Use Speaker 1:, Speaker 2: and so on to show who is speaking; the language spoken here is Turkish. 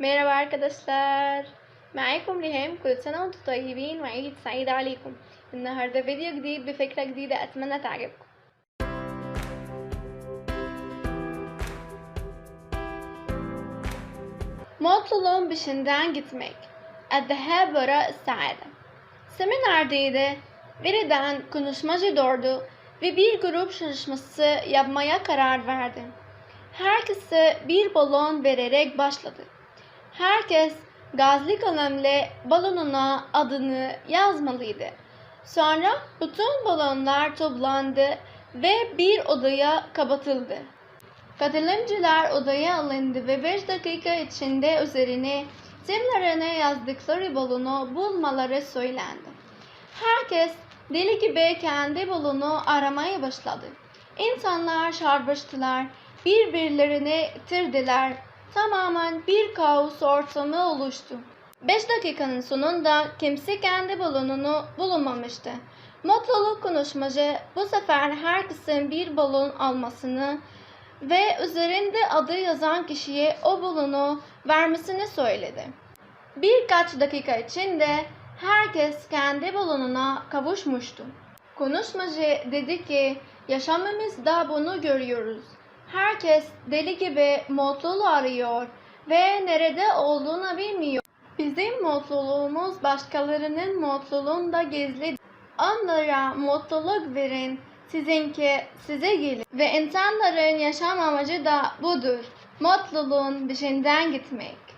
Speaker 1: مرحبا arkadaşlar. معاكم ريهام كل سنة وانتم طيبين وعيد سعيد عليكم النهاردة فيديو جديد بفكرة جديدة أتمنى تعجبكم Mutluluğun peşinden gitmek. الذهاب وراء السعادة. Seminerdeydi. Birden konuşmacı doğdu ve bir grup çalışması yapmaya karar verdi. Herkese bir balon vererek başladı. Herkes gazlı kalemle balonuna adını yazmalıydı. Sonra bütün balonlar toplandı ve bir odaya kapatıldı. Katılımcılar odaya alındı ve 5 dakika içinde üzerine isimlerine yazdıkları balonu bulmaları söylendi. Herkes deli gibi kendi balonu aramaya başladı. İnsanlar çarpıştılar, birbirlerini itirdiler. Tamamen bir kaos ortamı oluştu. 5 dakikanın sonunda kimse kendi balonunu bulamamıştı. Mutluluk konuşmacı bu sefer herkesin bir balon almasını ve üzerinde adı yazan kişiye o balonu vermesini söyledi. Birkaç dakika içinde herkes kendi balonuna kavuşmuştu. Konuşmacı dedi ki yaşamımızda bunu görüyoruz. Herkes deli gibi mutluluğu arıyor ve nerede olduğunu bilmiyor. Bizim mutluluğumuz başkalarının mutluluğunda gizli. Onlara mutluluk verin, sizinki size gelir. Ve insanların yaşam amacı da budur. Mutluluğun peşinden gitmek.